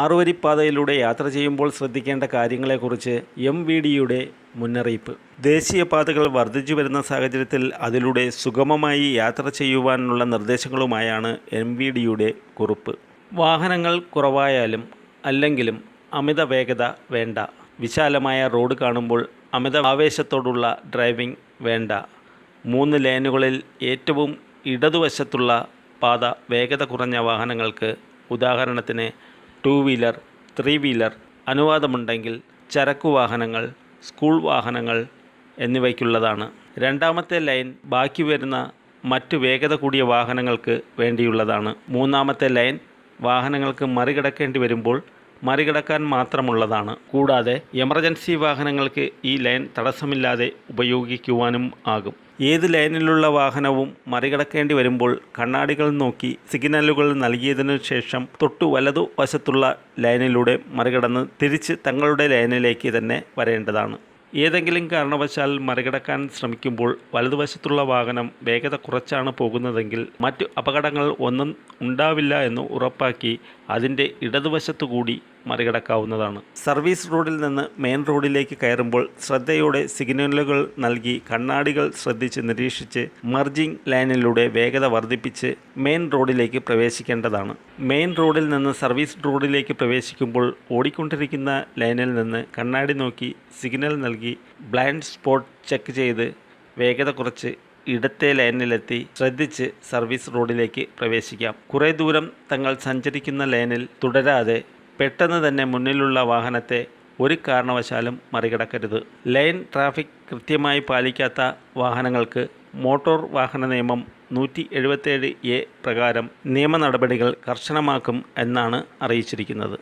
ആറുവരിപ്പാതയിലൂടെ യാത്ര ചെയ്യുമ്പോൾ ശ്രദ്ധിക്കേണ്ട കാര്യങ്ങളെക്കുറിച്ച് എം വി ഡിയുടെ മുന്നറിയിപ്പ്. ദേശീയപാതകൾ വർദ്ധിച്ചു വരുന്ന സാഹചര്യത്തിൽ അതിലൂടെ സുഗമമായി യാത്ര ചെയ്യുവാനുള്ള നിർദ്ദേശങ്ങളുമായാണ് എം വി ഡിയുടെ കുറിപ്പ്. വാഹനങ്ങൾ കുറവായാലും അല്ലെങ്കിലും അമിത വേഗത വേണ്ട. വിശാലമായ റോഡ് കാണുമ്പോൾ അമിത ആവേശത്തോടുള്ള ഡ്രൈവിംഗ് വേണ്ട. മൂന്ന് ലേനുകളിൽ ഏറ്റവും ഇടതുവശത്തുള്ള പാത വേഗത കുറഞ്ഞ വാഹനങ്ങൾക്ക് ഉദാഹരണത്തിന് ടൂ വീലർ ത്രീ വീലർ അനുവാദമുണ്ടെങ്കിൽ ചരക്കു വാഹനങ്ങൾ സ്കൂൾ വാഹനങ്ങൾ എന്നിവയ്ക്കുള്ളതാണ്. രണ്ടാമത്തെ ലൈൻ ബാക്കി വരുന്ന മറ്റു വേഗത കൂടിയ വാഹനങ്ങൾക്ക് വേണ്ടിയുള്ളതാണ്. മൂന്നാമത്തെ ലൈൻ വാഹനങ്ങൾക്ക് മറികടക്കേണ്ടി വരുമ്പോൾ മറികടക്കാൻ മാത്രമുള്ളതാണ്. കൂടാതെ എമർജൻസി വാഹനങ്ങൾക്ക് ഈ ലൈൻ തടസ്സമില്ലാതെ ഉപയോഗിക്കുവാനും ആകും. ഏത് ലൈനിലുള്ള വാഹനവും മറികടക്കേണ്ടി വരുമ്പോൾ കണ്ണാടികൾ നോക്കി സിഗ്നലുകൾ നൽകിയതിനു ശേഷം തൊട്ടു വലതു വശത്തുള്ള ലൈനിലൂടെ മറികടന്ന് തിരിച്ച് തങ്ങളുടെ ലൈനിലേക്ക് തന്നെ വരേണ്ടതാണ്. ഏതെങ്കിലും കാരണവശാൽ മറികടക്കാൻ ശ്രമിക്കുമ്പോൾ വലതുവശത്തുള്ള വാഹനം വേഗത കുറച്ചാണ് പോകുന്നതെങ്കിൽ മറ്റു അപകടങ്ങൾ ഒന്നും ഉണ്ടാവില്ല എന്ന് ഉറപ്പാക്കി അതിന്റെ ഇടതുവശത്തു കൂടി മറികടക്കാവുന്നതാണ്. സർവീസ് റോഡിൽ നിന്ന് മെയിൻ റോഡിലേക്ക് കയറുമ്പോൾ ശ്രദ്ധയോടെ സിഗ്നലുകൾ നൽകി കണ്ണാടികൾ ശ്രദ്ധിച്ച് നിരീക്ഷിച്ച് മർജിംഗ് ലൈനിലൂടെ വേഗത വർദ്ധിപ്പിച്ച് മെയിൻ റോഡിലേക്ക് പ്രവേശിക്കേണ്ടതാണ്. മെയിൻ റോഡിൽ നിന്ന് സർവീസ് റോഡിലേക്ക് പ്രവേശിക്കുമ്പോൾ ഓടിക്കൊണ്ടിരിക്കുന്ന ലൈനിൽ നിന്ന് കണ്ണാടി നോക്കി സിഗ്നൽ നൽകി ബ്ലൈൻഡ് സ്പോട്ട് ചെക്ക് ചെയ്ത് വേഗത കുറച്ച് ഇടത്തെ ലൈനിലെത്തി ശ്രദ്ധിച്ച് സർവീസ് റോഡിലേക്ക് പ്രവേശിക്കാം. കുറേ ദൂരം തങ്ങൾ സഞ്ചരിക്കുന്ന ലൈനിൽ തുടരാതെ പെട്ടെന്ന് തന്നെ മുന്നിലുള്ള വാഹനത്തെ ഒരു കാരണവശാലും മറികടക്കരുത്. ലൈൻ ട്രാഫിക് കൃത്യമായി പാലിക്കാത്ത വാഹനങ്ങൾക്ക് മോട്ടോർ വാഹന നിയമം നൂറ്റി എഴുപത്തേഴ് എ പ്രകാരം നിയമ നടപടികൾ കർശനമാക്കും എന്നാണ് അറിയിച്ചിരിക്കുന്നത്.